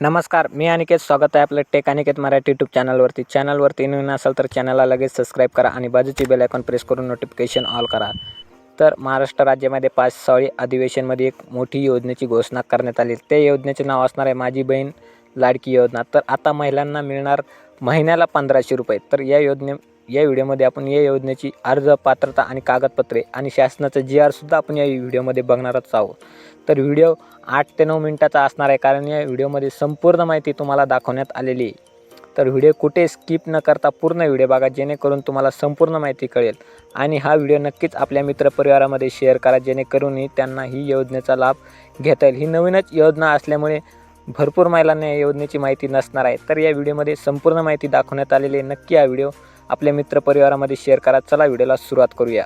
नमस्कार मी अनिकेत. स्वागत आहे आपलं टेक अनिकेत मराठी यूट्यूब चॅनलवरती चॅनलवरती नवीन असाल तर चॅनलला लगेच सबस्क्राईब करा आणि बाजूची बेल आयकॉन प्रेस करून नोटिफिकेशन ऑल करा. तर महाराष्ट्र राज्यामध्ये पाच साळी अधिवेशनमध्ये एक मोठी योजनेची घोषणा करण्यात आली. त्या योजनेचे नाव असणार आहे माझी बहीण लाडकी योजना. तर आता महिलांना मिळणार महिन्याला पंधराशे रुपये. तर या योजने या व्हिडिओमध्ये आपण या योजनेची अर्ज पात्रता आणि कागदपत्रे आणि शासनाचं जी आरसुद्धा आपण या व्हिडिओमध्ये बघणारच आहोत. तर व्हिडिओ आठ ते नऊ मिनटाचा असणार आहे कारण या व्हिडिओमध्ये संपूर्ण माहिती तुम्हाला दाखवण्यात आलेली आहे. तर व्हिडिओ कुठे स्किप न करता पूर्ण व्हिडिओ बघा जेणेकरून तुम्हाला संपूर्ण माहिती कळेल. आणि हा व्हिडिओ नक्कीच आपल्या मित्रपरिवारामध्ये शेअर करा जेणेकरूनही त्यांना ही योजनेचा लाभ घेता येईल. ही नवीनच योजना असल्यामुळे भरपूर महिलांना या योजनेची माहिती नसणार आहे. तर या व्हिडिओमध्ये संपूर्ण माहिती दाखवण्यात आलेली आहे. नक्की हा व्हिडिओ आपल्या मित्रपरिवारामध्ये शेअर करा. चला व्हिडिओला सुरुवात करूया.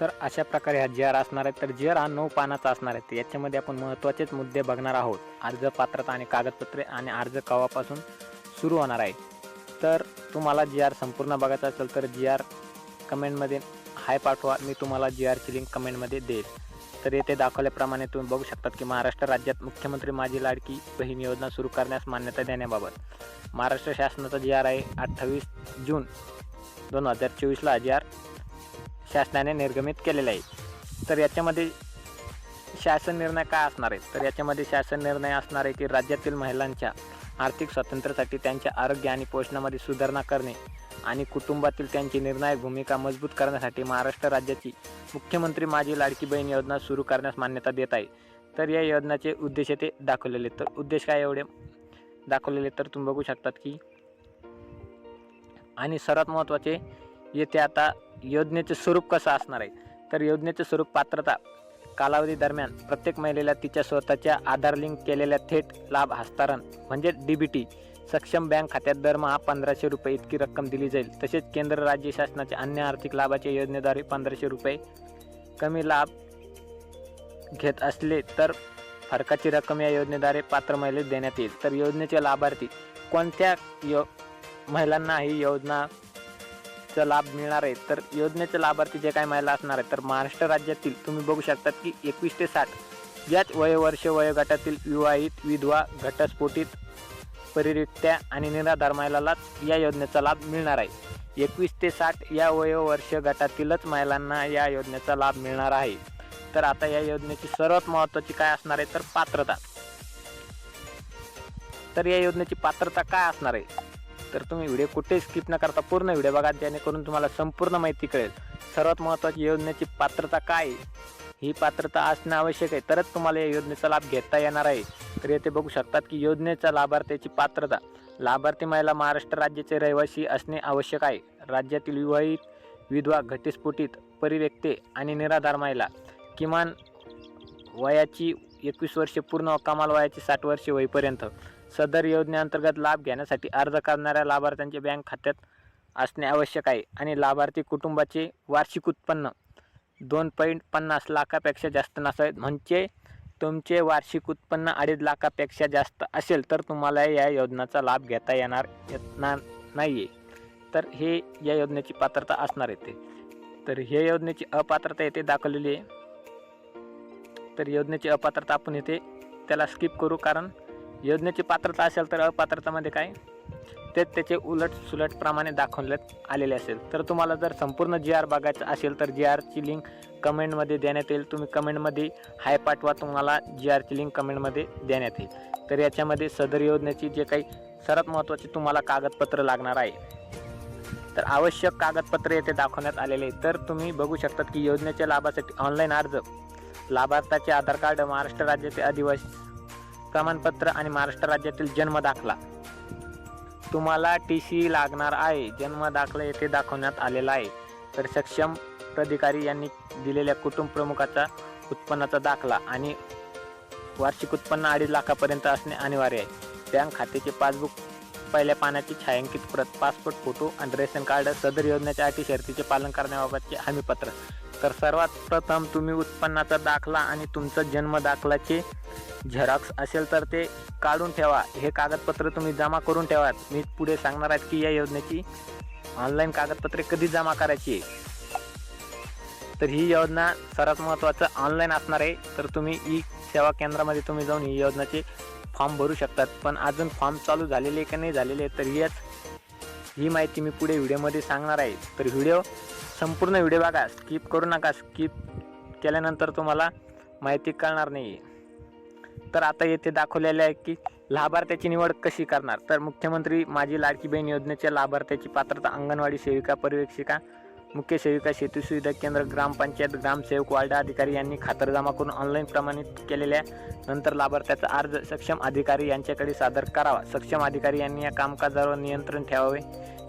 तर अशा प्रकारे हा जी आर असणार आहे. तर जी आर हा नऊ पानाचा असणार आहे. याच्यामध्ये आपण महत्त्वाचेच मुद्दे बघणार आहोत. अर्ज पात्रता आणि कागदपत्रे आणि अर्ज केव्हापासून सुरू होणार आहे. तर तुम्हाला जी आर संपूर्ण बघायचा असेल तर जी आर कमेंटमध्ये हाय पाठवा. मी तुम्हाला जी आरची लिंक कमेंटमध्ये देईल. तर येथे दाखवल्याप्रमाणे तुम्ही बघू शकतात की महाराष्ट्र राज्यात मुख्यमंत्री माझी लाडकी बहीण योजना सुरू करण्यास मान्यता देण्याबाबत महाराष्ट्र शासनाचा जी आर आहे अठ्ठावीस जून दोन हजार चोवीसला जी आर शासनाने निर्गमित केलेला आहे. तर याच्यामध्ये शासन निर्णय काय असणार आहे? तर याच्यामध्ये शासन निर्णय असणार आहे की राज्यातील महिलांच्या आर्थिक स्वातंत्र्यासाठी त्यांच्या आरोग्य आणि पोषणामध्ये सुधारणा करणे आणि कुटुंबातील त्यांची निर्णायक भूमिका मजबूत करण्यासाठी महाराष्ट्र राज्याची मुख्यमंत्री माझी लाडकी बहीण योजना सुरू करण्यास मान्यता देत आहे. तर या योजनेचे उद्देश ते दाखवलेले. तर उद्देश काय एवढे? दाखवलेले तर तुम्ही बघू शकतात की आणि सर्वात महत्त्वाचे येथे आता योजनेचे स्वरूप कसं असणार आहे? तर योजनेचे स्वरूप पात्रता कालावधी दरम्यान प्रत्येक महिलेला तिच्या स्वतःच्या आधार लिंक केलेल्या थेट लाभ हस्तांतरण म्हणजे डी बी टी सक्षम बँक खात्यात दरमहा पंधराशे रुपये इतकी रक्कम दिली जाईल. तसेच केंद्र राज्य शासनाच्या अन्य आर्थिक लाभाच्या योजनेद्वारे पंधराशे रुपये कमी लाभ घेत असले तर फरकाची रक्कम या योजनेद्वारे पात्र महिलेस देण्यात येईल. तर योजनेचे लाभार्थी कोणत्या यो महिलांना ही योजना चा लाभ मिळणार आहे? तर योजनेचे लाभार्थी जे काही महिला असणार आहेत तर महाराष्ट्र राज्यातील तुम्ही बघू शकतात की एकवीस ते साठ याच वयोवर्ष वयोगटातील विवाहित विधवा घटस्फोटित परिरित्या आणि निराधार महिलालाच या योजनेचा लाभ मिळणार आहे. एकवीस ते साठ या वयोवर्ष गटातीलच महिलांना या योजनेचा लाभ मिळणार आहे. तर आता या योजनेची सर्वात महत्त्वाची काय असणार आहे तर पात्रता. तर या योजनेची पात्रता काय असणार आहे? तर तुम्ही व्हिडिओ कुठे स्किप न करता पूर्ण व्हिडिओ बघा जेणेकरून तुम्हाला संपूर्ण माहिती कळेल. सर्वात महत्त्वाची योजनेची पात्रता काय आहे? ही पात्रता असणं आवश्यक आहे. तरच तुम्हाला या योजनेचा लाभ घेता येणार आहे. तर येथे बघू शकतात की योजनेचा लाभार्थ्याची पात्रता. लाभार्थी महिला महाराष्ट्र राज्याचे रहिवासी असणे आवश्यक आहे. राज्यातील विवाहित विधवा घटस्फोटित परिव्यक्ती आणि निराधार महिला किमान वयाची एकवीस वर्षे पूर्ण कमाल वयाची साठ वर्षे होईपर्यंत सदर योजनेअंतर्गत लाभ घेण्यासाठी अर्ज करणाऱ्या लाभार्थ्यांचे बँक खात्यात असणे आवश्यक आहे आणि लाभार्थी कुटुंबाचे वार्षिक उत्पन्न दोन पॉईंट पन्नास लाखापेक्षा जास्त नसावेत म्हणजे तुमचे वार्षिक उत्पन्न अडीच लाखापेक्षा जास्त असेल तर तुम्हाला या योजनेचा लाभ घेता येणार येणार नाही आहे तर हे या योजनेची पात्रता असणार येते तर हे योजनेची अपात्रता येथे दाखवलेली आहे. तर योजनेची अपात्रता आपण येथे त्याला स्किप करू कारण योजनेची पात्रता असेल तर अपात्रतामध्ये काय? ते त्याचे उलट सुलट प्रमाणे दाखवण्यात आलेले असेल. तर तुम्हाला जर संपूर्ण जी आर बघायचं असेल तर जी आरची लिंक कमेंटमध्ये देण्यात येईल. तुम्ही कमेंटमध्ये हाय पाठवा तुम्हाला जी आरची लिंक कमेंटमध्ये देण्यात येईल. तर याच्यामध्ये सदर योजनेची जे काही सर्वात महत्त्वाचे तुम्हाला कागदपत्र लागणार आहे. तर आवश्यक कागदपत्र येथे दाखवण्यात आलेले आहे तर तुम्ही बघू शकतात की योजनेच्या लाभासाठी ऑनलाईन अर्ज लाभार्थ्याचे आधार कार्ड महाराष्ट्र राज्याचे आदिवासी प्रमाणपत्र आणि महाराष्ट्र राज्यातील जन्म दाखला. तुम्हाला टी सी लागणार आहे. जन्म दाखला येथे दाखवण्यात आलेला आहे. तर सक्षम प्राधिकारी यांनी दिलेल्या कुटुंब प्रमुखाचा उत्पन्नाचा दाखला आणि वार्षिक उत्पन्न अडीच लाखापर्यंत असणे अनिवार्य आहे. बँक खात्याचे पासबुक पहिल्या पाण्याची छायांकित प्रत पासपोर्ट फोटो आणि रेशन कार्ड सदर योजनेच्या अटी शर्तीचे पालन करण्याबाबतचे हमीपत्र. तर सर्वात प्रथम तुम्ही उत्पन्नाचा दाखला आणि तुमचं जन्म दाखलाचे झेरॉक्स असेल तर ते काढून ठेवा. हे कागदपत्र तुम्ही जमा करून ठेवा. मी पुढे सांगणार आहे की या योजनेची ऑनलाईन कागदपत्रे कधी जमा करायची? आहे तर ही योजना सर्वात महत्त्वाचं ऑनलाईन असणार आहे. तर तुम्ही ई सेवा केंद्रामध्ये तुम्ही जाऊन ही योजनाचे फॉर्म भरू शकतात. पण अजून फॉर्म चालू झालेले का नाही झालेले तर याच ही माहिती मी पुढे व्हिडिओमध्ये सांगणार आहे. तर व्हिडिओ संपूर्ण व्हिडिओ बघा स्किप करू नका स्किप केल्यानंतर तुम्हाला माहिती कळणार नाही तर आता येथे दाखवलेले आहे की लाभार्थ्याची निवड कशी करणार? तर मुख्यमंत्री माझी लाडकी बहीण योजनेच्या लाभार्थ्याची पात्रता अंगणवाडी सेविका पर्यवेक्षिका मुख्य सेविका शेती सुविधा केंद्र ग्रामपंचायत ग्रामसेवक वार्ड अधिकारी यांनी खातरजमा करून ऑनलाईन प्रमाणित केलेल्या नंतर लाभार्थ्याचा अर्ज सक्षम अधिकारी यांच्याकडे सादर करावा. सक्षम अधिकारी यांनी या कामकाजावर नियंत्रण ठेवावे.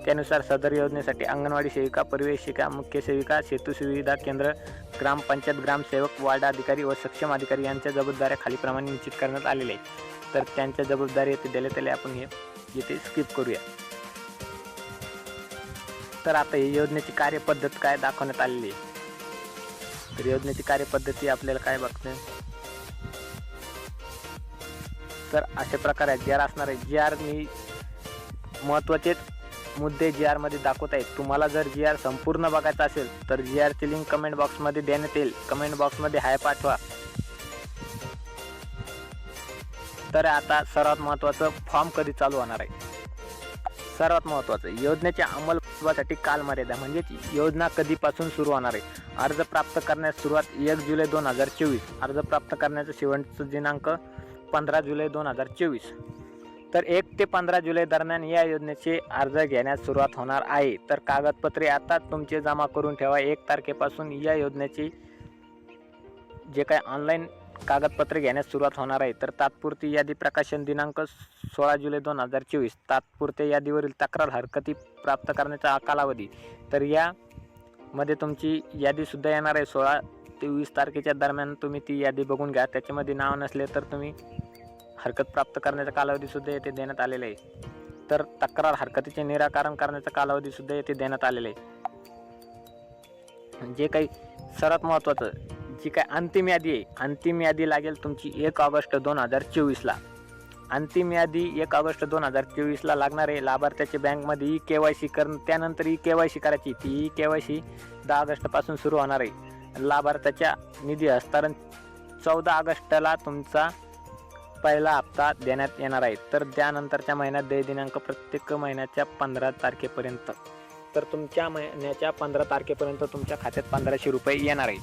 त्यानुसार सदर योजनेसाठी अंगणवाडी सेविका परिवेशिका मुख्य सेविका सेतू सुविधा केंद्र ग्रामपंचायत ग्रामसेवक वार्ड अधिकारी व सक्षम अधिकारी यांच्या जबाबदाऱ्या खालीप्रमाणे निश्चित करण्यात आलेल्या आहेत. तर त्यांच्या जबाबदारी येथे दिले त्याला आपण हे येथे स्किप करूया. तर आता ही योजनेची कार्यपद्धत काय दाखवण्यात आलेली आहे? तर योजनेची कार्यपद्धती आपल्याला काय बघते? तर अशा प्रकारे जी आर असणार आहे जी आर मी महत्त्वाचे मुद्दे जी आरमध्ये दाखवत आहेत. तुम्हाला जर जी आर संपूर्ण बघायचा असेल तर जी आरची लिंक कमेंट बॉक्समध्ये देण्यात येईल. कमेंट बॉक्समध्ये हाय पाठवा. तर आता सर्वात महत्त्वाचं फॉर्म कधी चालू होणार आहे? सर्वात महत्त्वाचं योजनेच्या अंमलबजावणीसाठी कालमर्यादा म्हणजेच योजना कधीपासून सुरू होणार आहे? अर्ज प्राप्त करण्यास सुरुवात एक जुलै दोन हजार चोवीस. अर्ज प्राप्त करण्याचा शेवटचा दिनांक पंधरा जुलै दोन हजार चोवीस. तर एक ते पंधरा जुलै दरम्यान या योजनेचे अर्ज घेण्यास सुरुवात होणार आहे. तर कागदपत्रे आता तुमचे जमा करून ठेवा. एक तारखेपासून या योजनेची जे काय ऑनलाईन कागदपत्रे घेण्यास सुरुवात होणार आहे. तर तात्पुरती यादी प्रकाशन दिनांक सोळा जुलै दोन हजार चोवीस. तात्पुरत्या यादीवरील तक्रार हरकती प्राप्त करण्याचा कालावधी. तर यामध्ये तुमची यादीसुद्धा येणार आहे. सोळा ते वीस तारखेच्या दरम्यान तुम्ही ती यादी बघून घ्या. त्याच्यामध्ये नाव नसले तर तुम्ही हरकत प्राप्त करण्याचा कालावधीसुद्धा येथे देण्यात आलेला आहे. तर तक्रार हरकतीचे निराकरण करण्याचा कालावधीसुद्धा येथे देण्यात आलेला आहे. जे काही सर्वात महत्त्वाचं जी काय अंतिम यादी आहे? अंतिम यादी लागेल तुमची एक ऑगस्ट दोन हजार चोवीसला. अंतिम यादी एक ऑगस्ट दोन हजार चोवीसला लागणार आहे. लाभार्थ्याच्या बँकमध्ये ई के वाय सी करणं त्यानंतर ई के वाय सी करायची. ती ई के वाय सी दहा ऑगस्टपासून सुरू होणार आहे. लाभार्थ्याच्या निधी हस्तांतरण चौदा ऑगस्टला तुमचा पहिला हप्ता देण्यात येणार आहे. तर त्यानंतरच्या महिन्यात देय दिनांक प्रत्येक महिन्याच्या पंधरा तारखेपर्यंत. तर तुमच्या महिन्याच्या पंधरा तारखेपर्यंत तुमच्या खात्यात पंधराशे रुपये येणार आहे.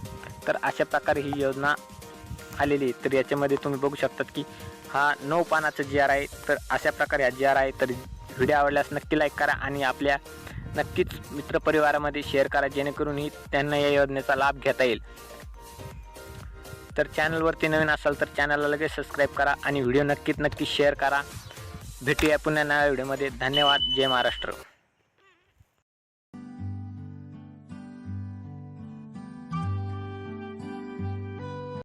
तर अशा प्रकारे ही योजना आलेली तर याच्यामध्ये तुम्ही बघू शकतात की हा नऊ पानाचा जी आर आहे. तर अशा प्रकारे हा जी आर आहे. तर व्हिडिओ आवडल्यास नक्की लाईक करा आणि आपल्या नक्कीच मित्रपरिवारामध्ये शेअर करा जेणेकरूनही त्यांना या योजनेचा लाभ घेता येईल. तर चॅनलवरती नवीन असाल तर चॅनलला लगेच सबस्क्राईब करा आणि व्हिडिओ नक्कीच नक्की शेअर करा. भेटूया पुन्हा नव्या व्हिडिओमध्ये. धन्यवाद. जय महाराष्ट्र.